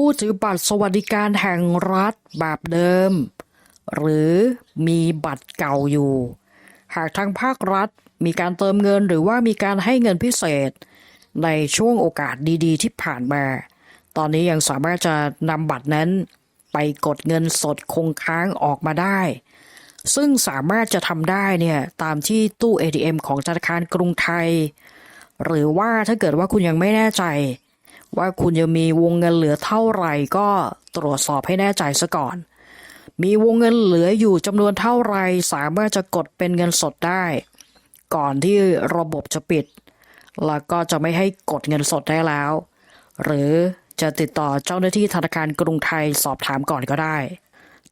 ผู้ถือบัตรสวัสดิการแห่งรัฐแบบเดิม หรือมีบัตรเก่าอยู่ หากทางภาครัฐมีการเติมเงินหรือว่ามีการให้เงินพิเศษ ในช่วงโอกาสดีๆ ที่ผ่านมา ตอนนี้ยังสามารถจะนำบัตรนั้น ไปกดเงินสดคงค้างออกมาได้ ซึ่งสามารถจะทำได้เนี่ยตามที่ตู้ ATM ของธนาคารกรุงไทย หรือว่าถ้าเกิดว่าคุณยังไม่แน่ใจ ว่าคุณยังมีวงเงินเหลือเท่าไหร่ก็ตรวจสอบให้แน่ใจซะก่อน มีวงเงินเหลืออยู่จำนวนเท่าไหร่สามารถจะกดเป็นเงินสดได้ ก่อนที่ระบบจะปิด แล้วก็จะไม่ให้กดเงินสดได้แล้ว หรือจะติดต่อเจ้าหน้าที่ธนาคารกรุงไทยสอบถามก่อนก็ได้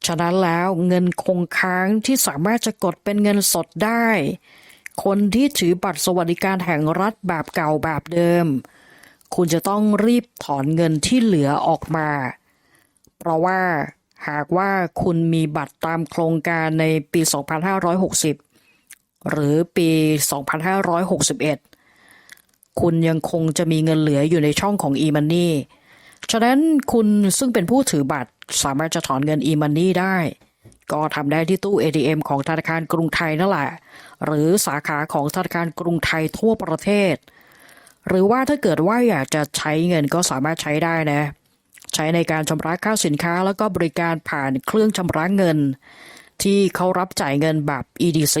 ฉะนั้นแล้วเงินคงค้างที่สามารถจะกดเป็นเงินสดได้ คนที่ถือบัตรสวัสดิการแห่งรัฐแบบเก่าแบบเดิม คุณจะต้องรีบถอนเงินที่เหลือออกมา เพราะว่าหากว่าคุณมีบัตรตามโครงการในปี 2560 หรือปี 2561 คุณยังคงจะมีเงินเหลืออยู่ในช่องของ e-money ฉะนั้นคุณซึ่งเป็นผู้ถือบัตรสามารถจะถอนเงิน e-money ได้ ก็ทำได้ที่ตู้ ATM ของธนาคารกรุงไทยนั่นแหละ หรือสาขาของธนาคารกรุงไทยทั่วประเทศ หรือว่าถ้าเกิดว่าอยากจะใช้เงินก็สามารถใช้ได้นะ ใช้ในการชำระค่าสินค้าแล้วก็บริการผ่านเครื่องชำระเงิน ที่เขารับจ่ายเงินแบบ EDC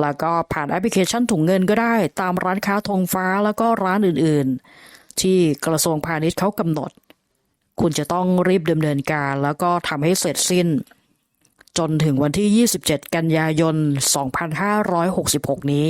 แล้วก็ผ่านแอปพลิเคชันถุงเงินก็ได้ ตามร้านค้าธงฟ้าแล้วก็ร้านอื่นๆ ที่กระทรวงพาณิชย์เขากำหนด คุณจะต้องรีบดำเนินการแล้วก็ทำให้เสร็จสิ้น จนถึงวันที่ 27 กันยายน 2566 นี้